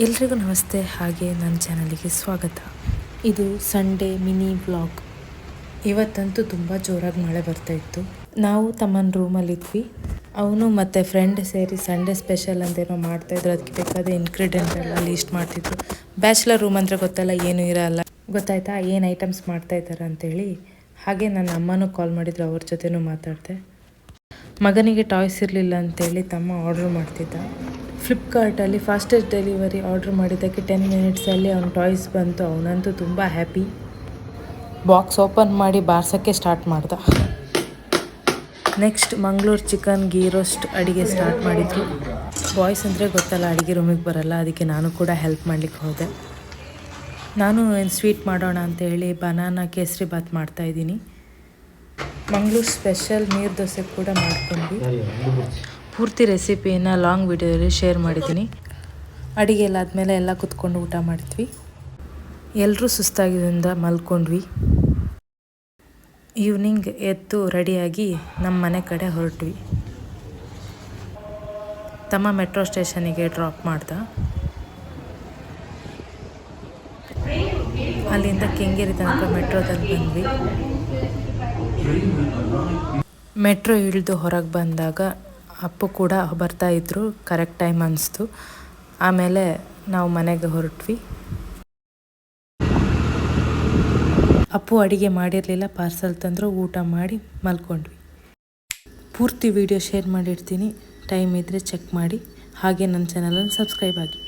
ಎಲ್ರಿಗೂ ನಮಸ್ತೆ, ಹಾಗೆ ನನ್ನ ಚಾನಲಿಗೆ ಸ್ವಾಗತ. ಇದು ಸಂಡೇ ಮಿನಿ ವ್ಲಾಗ್ ಇವತ್ತಂತೂ ತುಂಬ ಜೋರಾಗಿ ಮಳೆ ಬರ್ತಾ ಇತ್ತು. ನಾವು ತಮ್ಮನ ರೂಮಲ್ಲಿದ್ವಿ ಅವನು ಮತ್ತು ಫ್ರೆಂಡ್ ಸೇರಿ ಸಂಡೇ ಸ್ಪೆಷಲ್ ಅಂತೇನೋ ಮಾಡ್ತಾಯಿದ್ರು ಅದಕ್ಕೆ ಬೇಕಾದ ಇನ್ಗ್ರೀಡಿಯೆಂಟ್ ಎಲ್ಲ ಲೀಸ್ಟ್ ಮಾಡ್ತಿದ್ರು. ಬ್ಯಾಚುಲರ್ ರೂಮ್ ಅಂದರೆ ಗೊತ್ತಲ್ಲ, ಏನೂ ಇರಲ್ಲ. ಗೊತ್ತಾಯ್ತಾ? ಏನು ಐಟಮ್ಸ್ ಮಾಡ್ತಾ ಇದ್ದಾರೆ ಅಂತೇಳಿ. ಹಾಗೆ ನನ್ನ ಅಮ್ಮನೂ ಕಾಲ್ ಮಾಡಿದ್ರು, ಅವ್ರ ಜೊತೆನೂ ಮಾತಾಡಿದೆ. ಮಗನಿಗೆ ಟಾಯ್ಸ್ ಇರಲಿಲ್ಲ ಅಂತೇಳಿ ತಮ್ಮ ಆರ್ಡ್ರ್ ಮಾಡ್ತಿದ್ದ. ಫ್ಲಿಪ್ಕಾರ್ಟಲ್ಲಿ ಫಾಸ್ಟೆಸ್ಟ್ ಡೆಲಿವರಿ ಆರ್ಡ್ರ್ ಮಾಡಿದ್ದಕ್ಕೆ ಟೆನ್ ಮಿನಿಟ್ಸಲ್ಲಿ ಅವ್ನ ಟಾಯ್ಸ್ ಬಂತು. ಅವನಂತೂ ತುಂಬ ಹ್ಯಾಪಿ ಬಾಕ್ಸ್ ಓಪನ್ ಮಾಡಿ ಬಾರ್ಸೋಕ್ಕೆ ಸ್ಟಾರ್ಟ್ ಮಾಡ್ದ. Next Mangaluru chicken ghee roast ಅಡುಗೆ ಸ್ಟಾರ್ಟ್ ಮಾಡಿದ್ರು. ಬಾಯ್ಸ್ ಅಂದರೆ ಗೊತ್ತಲ್ಲ, ಅಡುಗೆ ರೂಮಿಗೆ ಬರಲ್ಲ. ಅದಕ್ಕೆ ನಾನು ಕೂಡ ಹೆಲ್ಪ್ ಮಾಡ್ಲಿಕ್ಕೆ ಹೋದೆ. ನಾನು ಏನು ಸ್ವೀಟ್ ಮಾಡೋಣ ಅಂತೇಳಿ ಬನಾನಾ ಕೇಸರಿ ಬಾತ್ ಮಾಡ್ತಾಯಿದ್ದೀನಿ ಮಂಗಳೂರು ಸ್ಪೆಷಲ್ ನೀರು ದೋಸೆ ಕೂಡ ಮಾಡ್ಕೊಂಡ್ವಿ. ಪೂರ್ತಿ ರೆಸಿಪಿನ ಲಾಂಗ್ ವಿಡಿಯೋದಲ್ಲಿ ಶೇರ್ ಮಾಡಿದ್ದೀನಿ. ಅಡುಗೆ ಎಲ್ಲ ಆದಮೇಲೆ ಎಲ್ಲ ಕುತ್ಕೊಂಡು ಊಟ ಮಾಡಿದ್ವಿ ಎಲ್ಲರೂ ಸುಸ್ತಾಗಿದ್ದರಿಂದ ಮಲ್ಕೊಂಡ್ವಿ. ಈವ್ನಿಂಗ್ ಎದ್ದು ರೆಡಿಯಾಗಿ ನಮ್ಮ ಮನೆ ಕಡೆ ಹೊರಟ್ವಿ. ತಮ್ಮ ಮೆಟ್ರೋ ಸ್ಟೇಷನಿಗೆ ಡ್ರಾಪ್ ಮಾಡ್ದ. ಅಲ್ಲಿಂದ ಕೆಂಗೇರಿ ತನಕ ಮೆಟ್ರೋದಲ್ಲಿ ಬಂದ್ವಿ. ಮೆಟ್ರೋ ಇಳಿದು ಹೊರಗೆ ಬಂದಾಗ ಅಪ್ಪು ಕೂಡ ಬರ್ತಾ ಇದ್ರು ಕರೆಕ್ಟ್ ಟೈಮ್ ಅನಿಸ್ತು. ಆಮೇಲೆ ನಾವು ಮನೆಗೆ ಹೊರಟ್ವಿ. ಅಪ್ಪು ಅಡಿಗೆ ಮಾಡಿರಲಿಲ್ಲ ಪಾರ್ಸಲ್ ತಂದರು, ಊಟ ಮಾಡಿ ಮಲ್ಕೊಂಡ್ವಿ. ಪೂರ್ತಿ ವಿಡಿಯೋ ಶೇರ್ ಮಾಡಿರ್ತೀನಿ ಟೈಮ್ ಇದ್ದರೆ ಚೆಕ್ ಮಾಡಿ. ಹಾಗೆ ನನ್ನ ಚಾನಲನ್ನು ಸಬ್ಸ್ಕ್ರೈಬ್ ಆಗಿ.